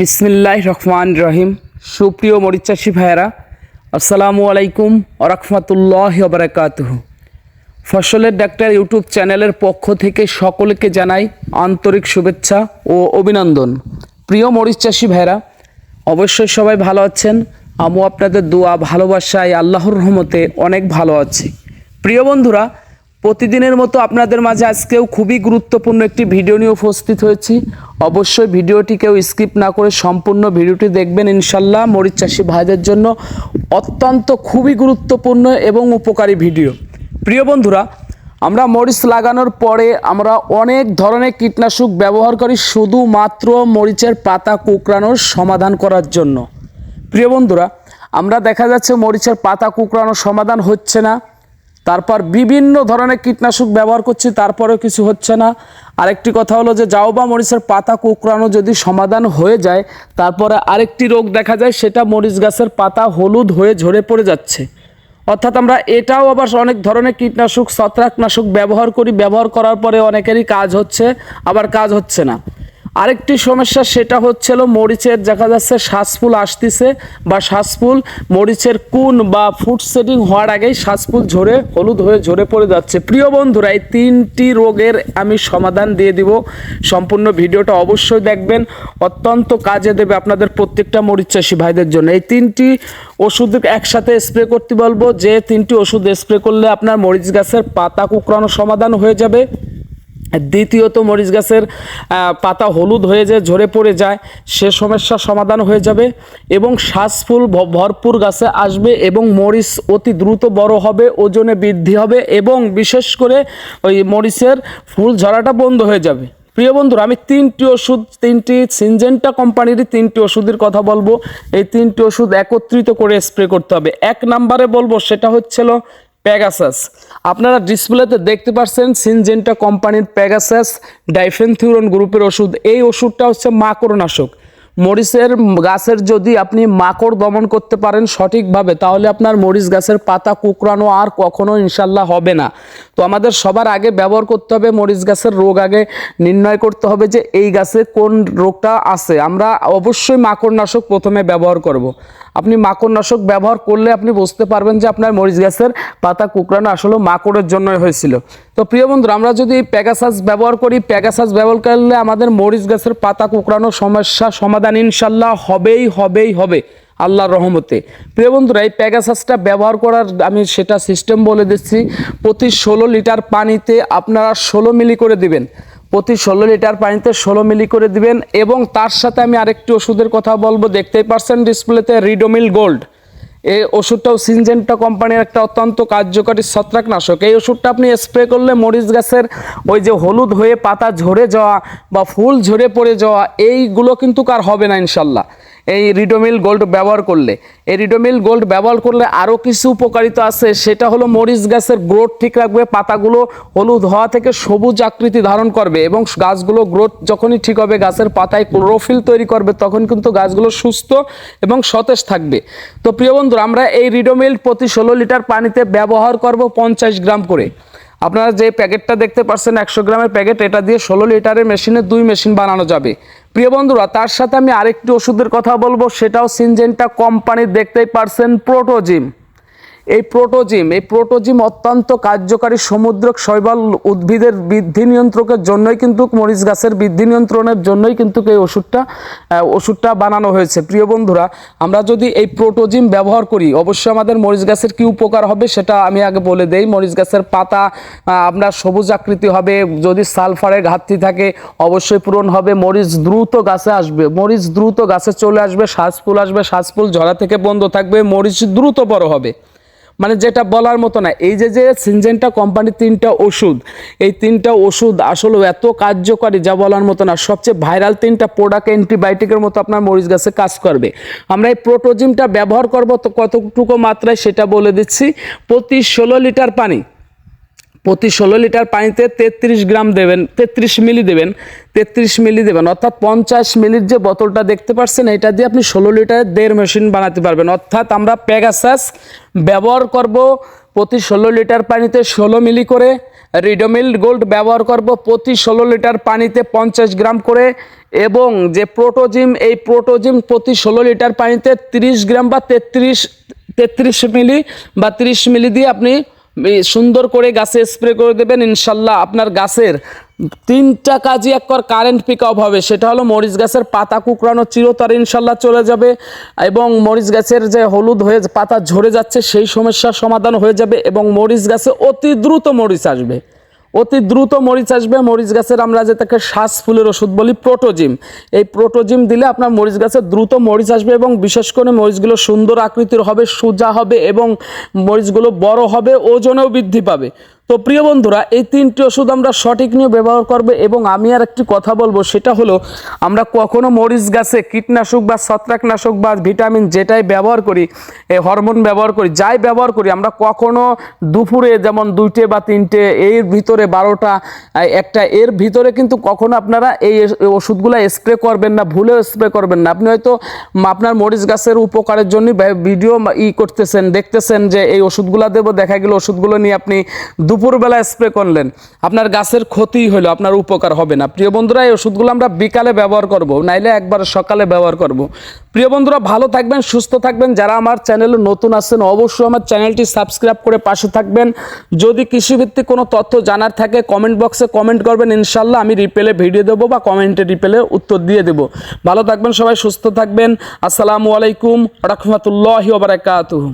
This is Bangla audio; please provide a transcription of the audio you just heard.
বিসমিল্লাহ রহমান রহিম। সুপ্রিয় মরিচ চাষি ভাইয়েরা, আসসালামু আলাইকুম আরহামতুল্লাহ বারাকাতুহ। ফসলের ডাক্তার ইউটিউব চ্যানেলের পক্ষ থেকে সকলকে জানাই আন্তরিক শুভেচ্ছা ও অভিনন্দন। প্রিয় মরিচ চাষি ভাইয়েরা, অবশ্যই সবাই ভালো আছেন। আমিও আপনাদের দোয়া, ভালোবাসায়, আল্লাহর রহমতে অনেক ভালো আছি। প্রিয় বন্ধুরা প্রতিদিনের মতো আপনাদের মাঝে আজকেও খুবই গুরুত্বপূর্ণ একটি ভিডিও নিয়ে উপস্থিত হয়েছি। অবশ্যই ভিডিওটি কেউ স্কিপ না করে সম্পূর্ণ ভিডিওটি দেখবেন ইনশাল্লাহ মরিচ চাষি ভাইদের জন্য অত্যন্ত খুবই গুরুত্বপূর্ণ এবং উপকারী ভিডিও। প্রিয় বন্ধুরা, আমরা মরিচ লাগানোর পরে আমরা অনেক ধরনের কীটনাশক ব্যবহার করি শুধুমাত্র মরিচের পাতা কুকরানোর সমাধান করার জন্য। প্রিয় বন্ধুরা, আমরা দেখা যাচ্ছে মরিচের পাতা কুকরানোর সমাধান হচ্ছে না। তারপর বিভিন্ন ধরনের কীটনাশক ব্যবহার করছি, তারপরেও কিছু হচ্ছে না। আরেকটি কথা হলো যে যাও বা মরিচের পাতা কুকরানো যদি সমাধান হয়ে যায়, তারপরে আরেকটি রোগ দেখা যায়, সেটা মরিচ গাছের পাতা হলুদ হয়ে ঝরে পড়ে যাচ্ছে। অর্থাৎ আমরা এটাও আবার অনেক ধরনের কীটনাশক, ছত্রাকনাশক ব্যবহার করি। ব্যবহার করার পরে অনেকেরই কাজ হচ্ছে, আবার কাজ হচ্ছে না। আরেকটি সমস্যা, সেটা হচ্ছিল মরিচের, দেখা যাচ্ছে শ্বাসফুল আসতেছে বা শ্বাসফুল মরিচের কুন বা ফুড সেটিং হওয়ার আগেই শ্বাসফুল ঝরে, হলুদ হয়ে ঝরে পড়ে যাচ্ছে। প্রিয় বন্ধুরা, এই তিনটি রোগের আমি সমাধান দিয়ে দিব। সম্পূর্ণ ভিডিওটা অবশ্যই দেখবেন। অত্যন্ত কাজে দেবে আপনাদের প্রত্যেকটা মরিচ চাষি ভাইদের জন্য। এই তিনটি ওষুধ একসাথে স্প্রে করতে বলব। যে তিনটি ওষুধ স্প্রে করলে আপনার মরিচ গাছের পাতা কুকরানো সমাধান হয়ে যাবে। দ্বিতীয়ত মরিচ গাছের পাতা হলুদ হয়ে যায়, ঝরে পড়ে যায়, সে সমস্যার সমাধান হয়ে যাবে এবং শ্বাসফুল ভরপুর গাছে আসবে এবং মরিচ অতি দ্রুত বড় হবে, ওজনে বৃদ্ধি হবে এবং বিশেষ করে ওই মরিচের ফুল ঝরাটা বন্ধ হয়ে যাবে। প্রিয় বন্ধুরা, আমি তিনটি ওষুধ, তিনটি সিনজেন্টা কোম্পানির তিনটি ওষুধের কথা বলব। এই তিনটি ওষুধ একত্রিত করে স্প্রে করতে হবে। এক নাম্বারে বলব, সেটা হচ্ছিল প্যাগাসাস আপনারা ডিসপ্লেতে দেখতে পাচ্ছেন সিনজেন্টা কোম্পানির প্যাগাসাস ডাইফেনথিউরন গ্রুপের ওষুধ। এই ওষুধটা হচ্ছে মাকড়নাশক। মরিচের গাছের যদি আপনি মাকড় দমন করতে পারেন সঠিকভাবে, তাহলে আপনার মরিচ গাছের পাতা কুকরানো আর কখনো ইনশাল্লাহ হবে না। তো আমাদের সবার আগে ব্যবহার করতে হবে মরিচ গাছের রোগ আগে নির্ণয় করতে হবে যে এই গাছে কোন রোগটা আছে। আমরা অবশ্যই মাকড়নাশক প্রথমে ব্যবহার করব। আপনি মাকড়নাশক ব্যবহার করলে আপনি বুঝতে পারবেন যে আপনার মরিচ গাছের পাতা কুকরানো আসলে মাকড়ের জন্যই হয়েছিল। তো প্রিয় বন্ধুরা, আমরা যদি প্যাগাসাস ব্যবহার করি প্যাগাসাস ব্যবহার করলে আমাদের মরিচ গাছের পাতা কুকরানোর সমস্যা সমাধান ইনশাল্লাহ হবেই হবেই, হবে। আল্লাহর রহমতে। প্রিয় বন্ধুরা, এই প্যাগাসাসটা ব্যবহার করার আমি সেটা সিস্টেম বলে দিচ্ছি। প্রতি ষোলো লিটার পানিতে আপনারা ষোলো মিলি করে দিবেন। প্রতি ষোলো লিটার পানিতে ষোলো মিলি করে দিবেন এবং তার সাথে আমি আরেকটি ওষুধের কথা বলব, দেখতেই পারছেন ডিসপ্লেতে রিডোমিল গোল্ড এই ওষুধটাও সিনজেন্টা কোম্পানির একটা অত্যন্ত কার্যকরী ছত্রাকনাশক। এই ওষুধটা আপনি স্প্রে করলে মরিচ গাছের ওই যে হলুদ হয়ে পাতা ঝরে যাওয়া বা ফুল ঝরে পড়ে যাওয়া, এইগুলো কিন্তু কার হবে না ইনশাল্লাহ। এই রিডোমিল গোল্ড ব্যবহার করলে। এই রিডোমিল গোল্ড ব্যবহার করলে আরও কিছু উপকারিতা আছে, সেটা হলো মরিচ গাছের গ্রোথ ঠিক রাখবে, পাতাগুলো হলুদ হওয়া থেকে সবুজ আকৃতি ধারণ করবে এবং গাছগুলো গ্রোথ যখনই ঠিক হবে, গাছের পাতায় ক্লোরোফিল তৈরি করবে, তখন কিন্তু গাছগুলো সুস্থ এবং সতেজ থাকবে। তো প্রিয় বন্ধুরা, আমরা এই রিডোমিল প্রতি ষোলো লিটার পানিতে ব্যবহার করব পঞ্চাশ গ্রাম করে। আপনারা যে প্যাকেটটা দেখতে পাচ্ছেন, একশো গ্রামের প্যাকেট, এটা দিয়ে ষোলো লিটারের মেশিনে দুই মেশিন বানানো যাবে। প্রিয় বন্ধুরা, তার সাথে আমি আরেকটি ওষুধের কথা বলব, সেটাও সিনজেন্টা কোম্পানির দেখতেই পারছেন প্রোটোজিম এই প্রোটোজিম এই প্রোটোজিম অত্যন্ত কার্যকারী সমুদ্রক শৈবাল উদ্ভিদের বৃদ্ধি নিয়ন্ত্রকের জন্যই কিন্তু মরিচ গাছের বৃদ্ধি নিয়ন্ত্রণের জন্যই কিন্তু এই ওষুধটা ওষুধটা বানানো হয়েছে। প্রিয় বন্ধুরা, আমরা যদি এই প্রোটোজিম ব্যবহার করি, অবশ্যই আমাদের মরিচ গাছের কী উপকার হবে সেটা আমি আগে বলে দেই। মরিচ গাছের পাতা আপনার সবুজ আকৃতি হবে, যদি সালফারের ঘাটতি থাকে, অবশ্যই পূরণ হবে। মরিচ দ্রুত গাছে আসবে, মরিচ দ্রুত গাছে চলে আসবে শ্বাসফুল আসবে শ্বাসফুল ঝরা থেকে বন্ধ থাকবে, মরিচ দ্রুত বড় হবে। মানে যেটা বলার মতো না, এই যে যে সিনজেন্টা কোম্পানির তিনটা ওষুধ, এই তিনটা ওষুধ আসলে এত কার্যকরী যা বলার মতো না, সবচেয়ে ভাইরাল তিনটা প্রোডাক্ট অ্যান্টিবায়োটিকের মতো আপনার মরিচ গাছে কাজ করবে। আমরা এই প্রোটোজিমটা ব্যবহার করব তো কতটুকু মাত্রায় সেটা বলে দিচ্ছি, প্রতি ষোলো লিটার পানি প্রতি ষোলো লিটার পানিতে তেত্রিশ গ্রাম দেবেন, তেত্রিশ মিলি দেবেন, তেত্রিশ মিলি দেবেন, অর্থাৎ পঞ্চাশ মিলির যে বোতলটা দেখতে পাচ্ছেন এটা দিয়ে আপনি ষোলো লিটারের দেড় মেশিন বানাতে পারবেন। অর্থাৎ আমরা প্যাগাসাস ব্যবহার করব প্রতি ষোলো লিটার পানিতে ষোলো মিলি করে রিডোমিল গোল্ড ব্যবহার করব প্রতি ষোলো লিটার পানিতে পঞ্চাশ গ্রাম করে, এবং যে প্রোটোজিম এই প্রোটোজিম প্রতি ষোলো লিটার পানিতে তিরিশ গ্রাম বা তেত্রিশ তেত্রিশ মিলি বা তিরিশ মিলি দিয়ে আপনি সুন্দর করে গাছে স্প্রে করে দেবেন, ইনশাল্লাহ আপনার গাছের তিনটা কাজই একবার কারেন্ট পিক আপ হবে। সেটা হলো মরিচ গাছের পাতা কুকড়ানো চিরতরে ইনশাল্লাহ চলে যাবে এবং মরিচ গাছের যে হলুদ হয়ে পাতা ঝরে যাচ্ছে, সেই সমস্যার সমাধান হয়ে যাবে এবং মরিচ গাছে অতি দ্রুত মরিচ আসবে। অতি দ্রুত মরিচ আসবে। মরিচ গাছের আমরা যেটাকে শ্বাস ফুলের ওষুধ বলি প্রোটোজিম। এই প্রোটোজিম দিলে আপনার মরিচ গাছে দ্রুত মরিচ আসবে এবং বিশেষ করে মরিচগুলো সুন্দর আকৃতির হবে, সোজা হবে এবং মরিচগুলো বড় হবে, ওজনেও বৃদ্ধি পাবে। তো প্রিয় বন্ধুরা, এই তিনটি ওষুধ আমরা সঠিক নিয়ে ব্যবহার করবে এবং আমি আর একটি কথা বলব, সেটা হলো আমরা কখনো মরিচ গাছে কীটনাশক বা ছত্রাকনাশক বা ভিটামিন যেটাই ব্যবহার করি হরমোন ব্যবহার করি, যাই ব্যবহার করি, আমরা কখনো দুপুরে যেমন দুইটে বা তিনটে, এর ভিতরে বারোটা একটা, এর ভিতরে কিন্তু কখনো আপনারা এই ওষুধগুলো স্প্রে করবেন না, ভুলেও স্প্রে করবেন না। আপনি হয়তো আপনার মরিচ গাছের উপকারের জন্য ভিডিও ই করতেছেন, দেখতেছেন যে এই ওষুধগুলো দেবো, দেখা গেল ওষুধগুলো নিয়ে আপনি দুপুরবেলা স্প্রে করলেন। আপনার গাছের ক্ষতি হলো, আপনার উপকার হবে না। প্রিয় বন্ধুরা, এই ওষুধগুলো আমরা বিকালে ব্যবহার করব, নাইলে একবার সকালে ব্যবহার করব। প্রিয় বন্ধুরা, ভালো থাকবেন, সুস্থ থাকবেন। যারা আমার চ্যানেলে নতুন আসছেন অবশ্যই আমার চ্যানেলটি সাবস্ক্রাইব করে পাশে থাকবেন। যদি কৃষিভিত্তিক কোনো তথ্য জানার থাকে কমেন্ট বক্সে কমেন্ট করবেন। ইনশাল্লাহ আমি রিপেলে ভিডিও দেবো বা কমেন্টে রিপেলে উত্তর দিয়ে দেবো। ভালো থাকবেন সবাই, সুস্থ থাকবেন। আসসালামু আলাইকুম, রহমতুল্লাহি ওবরাকাতুহু